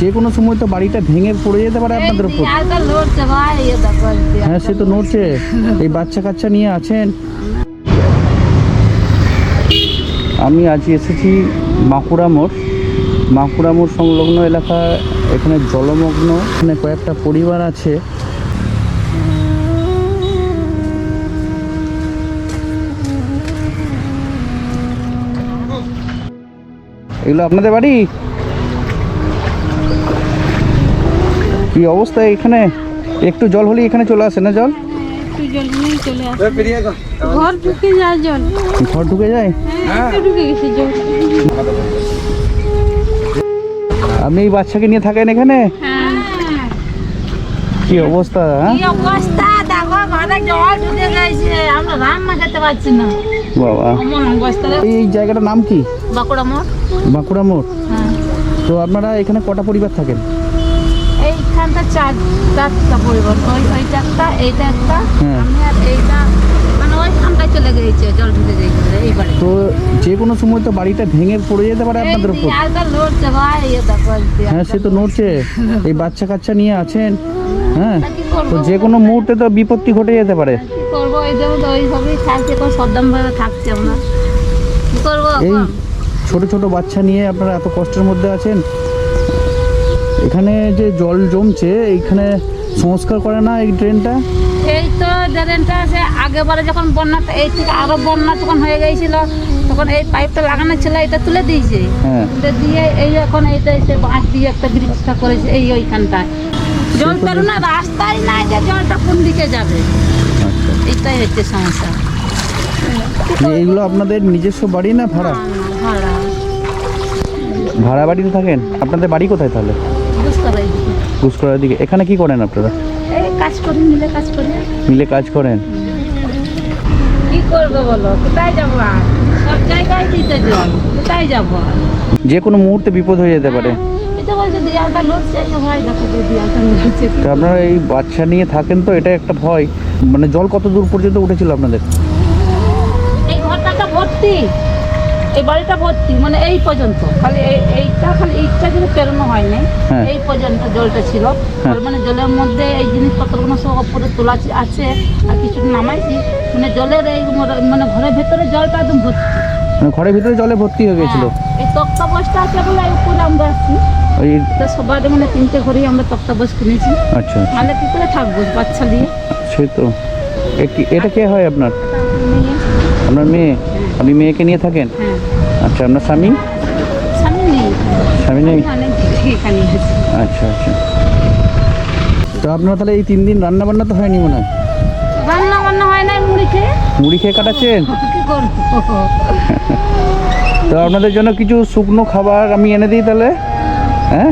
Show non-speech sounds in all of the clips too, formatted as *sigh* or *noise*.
যে কোনো সময় তো বাড়িটা ভেঙে পড়ে যেতে পারে আপনাদের উপর। হ্যাঁ সে তো নড়ছে। এই বাচ্চা কাচ্চা নিয়ে আছেন। আমি আজ এসেছি বাঁকুড়া মোড়। বাঁকুড়া মোড় সংলগ্ন এলাকা এখানে জলমগ্ন। এখানে কয়েকটা পরিবার আছে। এগুলো আপনাদের বাড়ি? কি অবস্থা এখানে? একটু জল হলে এখানে চলে আসে না জল? একটু জল নিয়ে চলে আসে। ঘর ঢুকে যায় জল। ঘর ঢুকে যায়? হ্যাঁ ঢুকে গেছে জল। আপনি এই বাচ্চাকে নিয়ে থাকেন এখানে? হ্যাঁ। কি অবস্থা হ্যাঁ? কি অবস্থা? দেখো ঘরে জল ঢুকে গেছে। আমরা রান্না খেতে পারছি না। বাবা। এই জায়গাটার নাম কি? বাঁকুড়া মোড়। বাঁকুড়া মোড়। হ্যাঁ। তো আপনারা এখানে কটা পরিবার থাকেন? চার চারটা পরিবার ওই ওইটা একটা এইটা একটা। আমি আর এইটা মানে ওইখানটায় চলে গেছে জল ঢুকে গেছে এই তো যে কোনো সময় তো বাড়িটা ভেঙে পড়ে যেতে পারে আপনাদের উপর। হ্যাঁ সে তো নড়ছে। এই বাচ্চা কাচ্চা নিয়ে আছেন হ্যাঁ। তা যে কোনো মুহূর্তে তো বিপত্তি ঘটে যেতে পারে। করব? এই জন্য তো ওইভাবেই থাকছে থাকছে আমরা। কি করব ছোট ছোট বাচ্চা নিয়ে আপনারা এত কষ্টের মধ্যে আছেন? এখানে যে জল জমছে এইখানে সংস্কার করে না এই ড্রেনটা? এই তো ড্রেনটা সে আগেবারে যখন বন্যাটা এই থেকে আরও বন্যা তখন হয়ে গিয়েছিল তখন এই পাইপটা লাগানো ছিল এটা তুলে দিয়েছে। হ্যাঁ। দিয়ে এই এখন এইটা এসে বাঁশ দিয়ে একটা ব্রিজটা করেছে এই ওইখানটায়। জল পেল না রাস্তাই নাই যে জলটা কোন দিকে যাবে। এটাই হচ্ছে সমস্যা। এইগুলো আপনাদের নিজস্ব বাড়ি না ভাড়া? না, ভাড়া। ভাড়া বাড়িতে থাকেন? আপনাদের বাড়ি কোথায় তাহলে? ঘুষকরার দিকে। এখানে কি করেন আপনারা? কাজ করি মিলে কাজ করি। মিলে কাজ করেন? কি করবে বলো? কোথায় যাব আর? সব জায়গায় দিতে জল কোথায় যাব যে কোনো মুহূর্তে বিপদ হয়ে যেতে পারে। এটা বলছে দেয়ালটা লড়ছে এই যে ভাই দেখো যে দেয়ালটা লড়ছে তো আপনারা এই বাচ্চা নিয়ে থাকেন তো এটা একটা ভয়। মানে জল কত দূর পর্যন্ত উঠেছিল আপনাদের? এই ঘরটা ভর্তি। এই বাড়িটা ভর্তি মানে এই পর্যন্ত। খালি এই- এইটা খালি এইটা যদি পেরোনো হয়নি হ্যাঁ। এই পর্যন্ত জলটা ছিল। হ্যাঁ। মানে জলের মধ্যে এই জিনিসপত্রগুলো সব ওপরে তোলা আছে- আছে আর কিছু নামাইছি। মানে জলের এই মানে ঘরের ভেতরে জলটা একদম ভর্তি। মানে ঘরের ভিতরে জলে ভর্তি হয়ে গেছিল হ্যাঁ। এই তক্তা বসটা আছে বলে উপরে আমরা তো সবার মানে তিনটে ঘরেই আমরা তক্তা বস কিনেছি। আচ্ছা। নাহলে কি করে থাকব বাচ্চা দিয়ে সে তো। এটা কে হয় আপনার? আপনার মেয়ে। আপনি মেয়েকে নিয়ে থাকেন? আচ্ছা আপনার স্বামী? স্বামী নেই আচ্ছা আচ্ছা। তো আপনার তাহলে এই তিন দিন রান্না বান্না তো হয়নি মনে হয়? রান্না বান্না হয় না মুড়ি খেয়ে। মুড়ি খেয়ে কাটাচ্ছেন? *laughs* তো আপনাদের জন্য কিছু শুকনো খাবার আমি এনে দিই তাহলে? হ্যাঁ।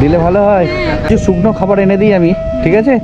দিলে ভালো হয়। কিছু শুকনো খাবার এনে দিই আমি ঠিক আছে?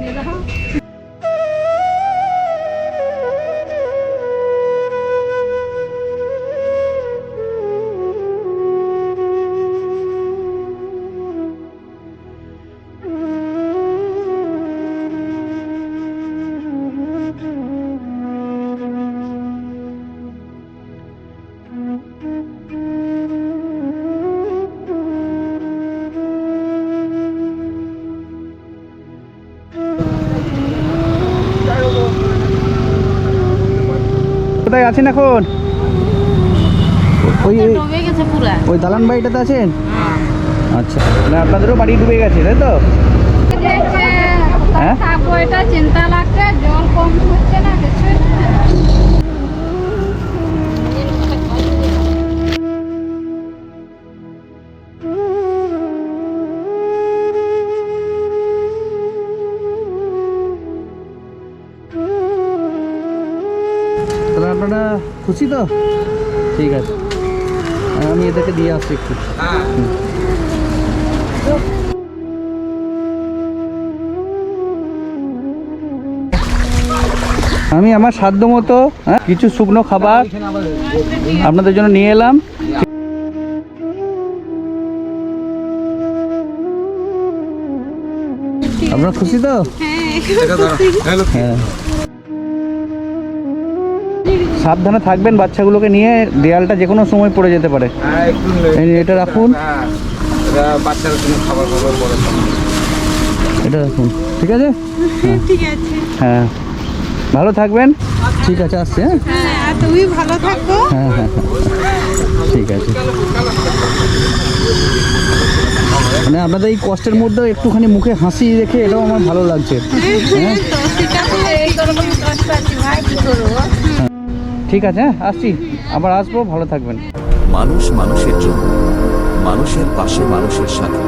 কোথায় আছেন এখন? ওই ওই- ডুবে গেছে পুরা। ওই দালান বাড়িটাতে আছেন? আচ্ছা মানে আপনাদেরও বাড়ি ডুবে গেছে তাই তো? হ্যাঁ? এটা চিন্তা লাগছে জল কম হচ্ছে না। আপনারা খুশি তো? ঠিক আছে। আমি এদেরকে দিয়ে আসছি একটু। আমি আমার সাধ্য মতো হ্যাঁ, কিছু শুকনো খাবার আপনাদের জন্য নিয়ে এলাম। আপনারা খুশি তো? হ্যাঁ। সাবধানে থাকবেন বাচ্চাগুলোকে নিয়ে দেয়ালটা যে কোনো সময় পড়ে যেতে পারে। এটা রাখুন। খাবার খাবার এটা রাখুন ঠিক আছে? হ্যাঁ। ভালো থাকবেন। ঠিক আছে আসছে হ্যাঁ। হ্যাঁ তুমি ভালো থাকো। হ্যাঁ হ্যাঁ হ্যাঁ। ঠিক আছে। মানে আপনাদের এই কষ্টের মধ্যেও একটুখানি মুখে হাসি রেখে এটাও আমার ভালো লাগছে। হ্যাঁ। ঠিক আছে হ্যাঁ আসছি। আবার আসব, ভালো থাকবেন। মানুষ মানুষের জন্য, মানুষের পাশে মানুষের সাথে।